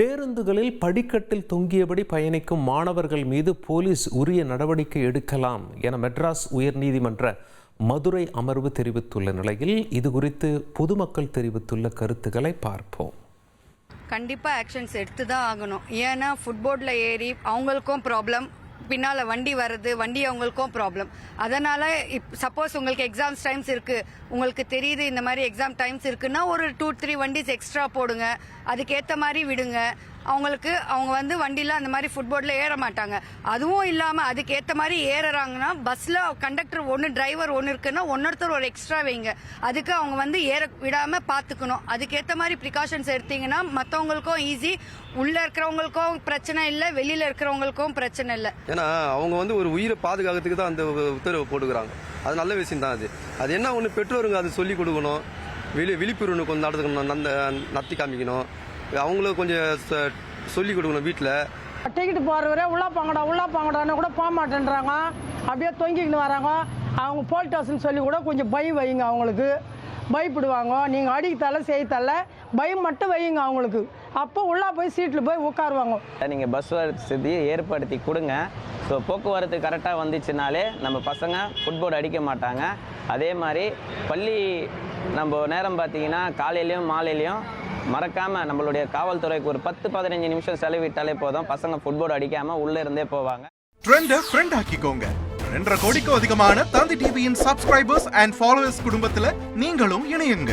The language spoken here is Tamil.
பேருந்துகளில் படிக்கட்டில் தொங்கியபடி பயணிக்கும் மாணவர்கள் மீது போலீஸ் உரிய நடவடிக்கை எடுக்கலாம் என மெட்ராஸ் உயர்நீதிமன்ற மதுரை அமர்வு தெரிவித்துள்ள நிலையில் இது குறித்து பொதுமக்கள் தெரிவித்துள்ள கருத்துக்களை பார்ப்போம். கண்டிப்பாக ஆக்ஷன்ஸ் எடுத்து தான் ஆகணும். ஏன்னா ஃபுட்போர்டில் ஏறி அவங்களுக்கும் ப்ராப்ளம் பின்னால் வண்டி வருது வண்டி அவங்களுக்கும் ப்ராப்ளம் அதனால் இப் சப்போஸ் உங்களுக்கு எக்ஸாம்ஸ் டைம்ஸ் இருக்குது உங்களுக்கு தெரியுது இந்த மாதிரி எக்ஸாம் டைம்ஸ் இருக்குன்னா ஒரு டூ த்ரீ வண்டிஸ் எக்ஸ்ட்ரா போடுங்க. அதுக்கேற்ற மாதிரி விடுங்க. அவங்களுக்கு அவங்க வந்து வண்டியில் அந்த மாதிரி ஃபுட்போர்டில் ஏற மாட்டாங்க அதுவும் இல்லாமல் அதுக்கேற்ற மாதிரி ஏறுறாங்கன்னா பஸ்ஸில் கண்டக்டர் ஒன்று டிரைவர் ஒன்று இருக்குன்னா ஒன்னொருத்தர் ஒரு எக்ஸ்ட்ரா வைங்க அதுக்கு அவங்க வந்து ஏற விடாமல் பார்த்துக்கணும் அதுக்கேற்ற மாதிரி ப்ரிகாஷன்ஸ் எடுத்தீங்கன்னா மற்றவங்களுக்கும் ஈஸி உள்ளே இருக்கிறவங்களுக்கும் பிரச்சனை இல்லை வெளியில் இருக்கிறவங்களுக்கும் பிரச்சனை இல்லை ஏன்னா அவங்க வந்து ஒரு உயிரை பாதுகாக்கிறதுக்கு தான் அந்த உத்தரவு போட்டுக்கிறாங்க அது நல்ல விஷயம் தான் அது அது என்ன ஒன்று பெற்றோருங்க அது சொல்லி கொடுக்கணும் விழி விழிப்புணர்வு கொஞ்சம் நடத்துக்கணும் நந்த நடத்தி காமிக்கணும் அவங்களும் கொஞ்சம் ச- சொல்லி கொடுக்கணும் வீட்டில் டிக்கெட் போகிறவரே உள்ளே போங்கடா உள்ளே போங்கடான்னு கூட போக மாட்டேன்றாங்க. அப்படியே தொங்கிக்கின்னு வராங்க. அவங்க போல் ஸ்டேஷன் சொல்லி கூட கொஞ்சம் பயம் வைங்க அவங்களுக்கு. பயப்படுவாங்க. நீங்கள் அடிக்கத்தால செய்யத்தால பயம் மட்டும் வையுங்க அவங்களுக்கு. அப்போ உள்ளே போய் சீட்டில் போய் உட்காருவாங்க. நீங்கள் பஸ் வசதி ஏற்படுத்தி கொடுங்க. ஸோ போக்குவரத்து கரெக்டாக வந்துச்சுனாலே நம்ம பசங்க ஃபுட்போர்டு அடிக்க மாட்டாங்க. அதே மாதிரி பள்ளி நம்ம நேரம் பார்த்தீங்கன்னா காலையிலையும் மாலையிலையும் மறக்காமல் நம்மளுடைய காவல்துறைக்கு ஒரு பத்து பதினஞ்சு நிமிஷம் செலவிட்டாலே போதும். பசங்க ஃபுட்போர்டு அடிக்காமல் உள்ளே இருந்தே போவாங்க. ட்ரெண்ட ஃப்ரெண்ட் ஆக்கிக்கோங்க. ரெண்டரை கோடிக்கும் அதிகமான தந்தி டிவியின் சப்ஸ்கிரைபர்ஸ் அண்ட் ஃபாலோவர்ஸ் குடும்பத்துல நீங்களும் இணையுங்க.